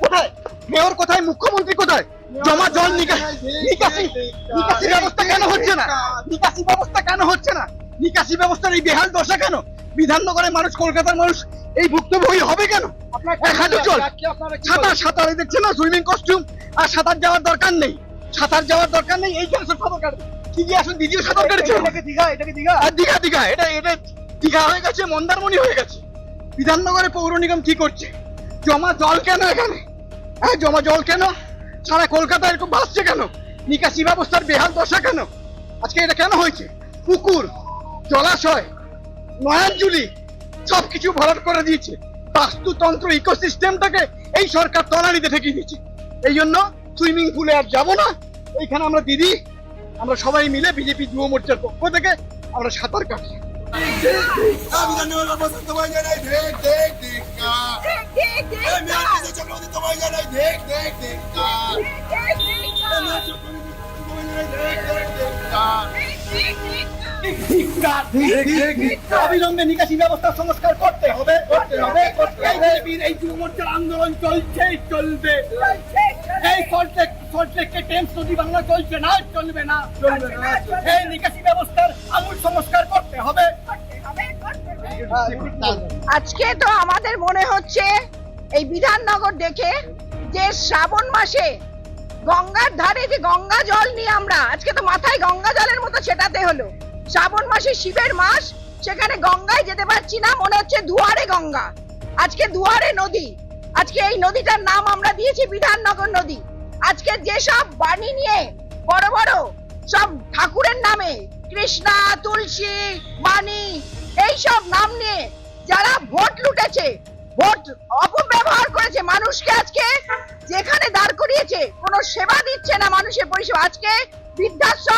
কোথায়? মেয়র কোথায়? মুখ্যমন্ত্রী কোথায়? জমা জল নিকাশি নিকাশি ব্যবস্থা কেন হচ্ছে না? নিকাশি ব্যবস্থা কেন হচ্ছে না? নিকাশি ব্যবস্থার এই বেহাল দশা কেন? বিধাননগরের মানুষ কলকাতার মানুষ এই ভুক্তভোগী হবে কেন? জল সাঁতার সাঁতার এই দেখছেন না সুইমিং কস্টিউম আর সাঁতার যাওয়ার দরকার নেই। সাঁতার যাওয়ার দরকার নেই এইখানে সব সাঁতার কাটবে কি দিয়ে আসুন দিদিও সাঁতার কেটেছে দীঘা এটাকে দীঘা। আর দীঘা দীঘা এটা এটা দীঘা হয়ে গেছে মন্দারমণি হয়ে গেছে। বিধাননগরে পৌর নিগম কি করছে? জমা জল কেন এখানে? হ্যাঁ জমা জল কেন? সারা কলকাতা এরকম ভাসছে কেন? নিকাশি ব্যবস্থার বেহাল দশা কেন? আজকে এটা কেন হয়েছে? পুকুর জলাশয় নয়াঞ্জুলি সবকিছু ভরাট করে দিয়েছে। বাস্তুতন্ত্র ইকোসিস্টেমটাকে এই সরকার তলানিতে ঠেকিয়ে দিয়েছে। এই জন্য সুইমিং পুলে আর যাব না। এইখানে আমরা দিদি, আমরা সবাই মিলে বিজেপি যুব মোর্চার পক্ষ থেকে আমরা সাঁতার কাটি। চক্রবর্তী অবিলম্বে নিকাশি ব্যবস্থা সংস্কার করতে হবে করতে হবে করতে হবে। বিজেপির এই যুব মোর্চার আন্দোলন চলছে চলবে। এই সল্টলেক সল্টলেককে টেমস নদী বাংলা চলছে না। চলবে না চলবে না। এই নিকাশি ব্যবস্থার আমূল সংস্কার করতে হবে। আজকে তো আমাদের মনে হচ্ছে এই বিধাননগর দেখে যে শ্রাবণ মাসে গঙ্গার ধারে যে গঙ্গা জল নিয়ে আমরা আজকে তো মাথায় গঙ্গা জলের মতো ছেটাতে হলো। শ্রাবণ মাসে শিবের মাস, সেখানে গঙ্গায় যেতে পারছি না, মনে হচ্ছে দুয়ারে গঙ্গা। আজকে দুয়ারে নদী। আজকে এই নদীটার নাম আমরা দিয়েছি বিধাননগর নদী। আজকে যেসব বাণী নিয়ে বড় বড় সব ঠাকুরের নামে, কৃষ্ণা, তুলসী, বাণী এইসব নাম নিয়ে যারা ভোট লুটেছে, ভোট অপব্যবহার করেছে, মানুষকে আজকে যেখানে দাঁড় করিয়েছে, কোনো সেবা দিচ্ছে না মানুষের পরিষেবা। আজকে বৃদ্ধাশ্রম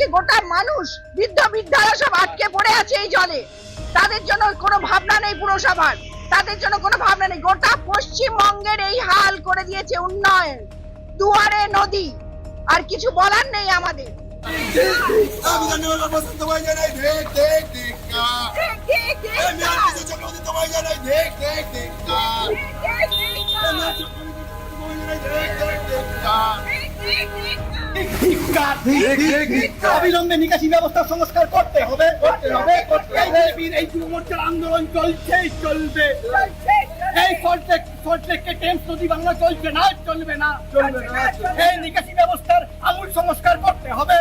আজকে গোটা মানুষ বৃদ্ধ বৃদ্ধারা সব আটকে পড়ে আছে এই জলে? তাদের জন্য কোনো ভাবনা নেই পুরসভার। তাদের জন্য কোনো ভাবনা নেই। গোটা পশ্চিমবঙ্গের এই হাল করে দিয়েছে উন্নয়ন। দুয়ারে নদী। আর কিছু বলার নেই আমাদের। আমি অবিলম্বে নিকাশি ব্যবস্থা সংস্কার করতে হবে করতে হবে এই যুবমোর্চার আন্দোলন চলছেই চলবে। এই সল্টলেক সল্টলেককে টেমস বাংলা চলবে না চলবে না চলবে না। এই নিকাশি ব্যবস্থার আমূল সংস্কার করতে হবে।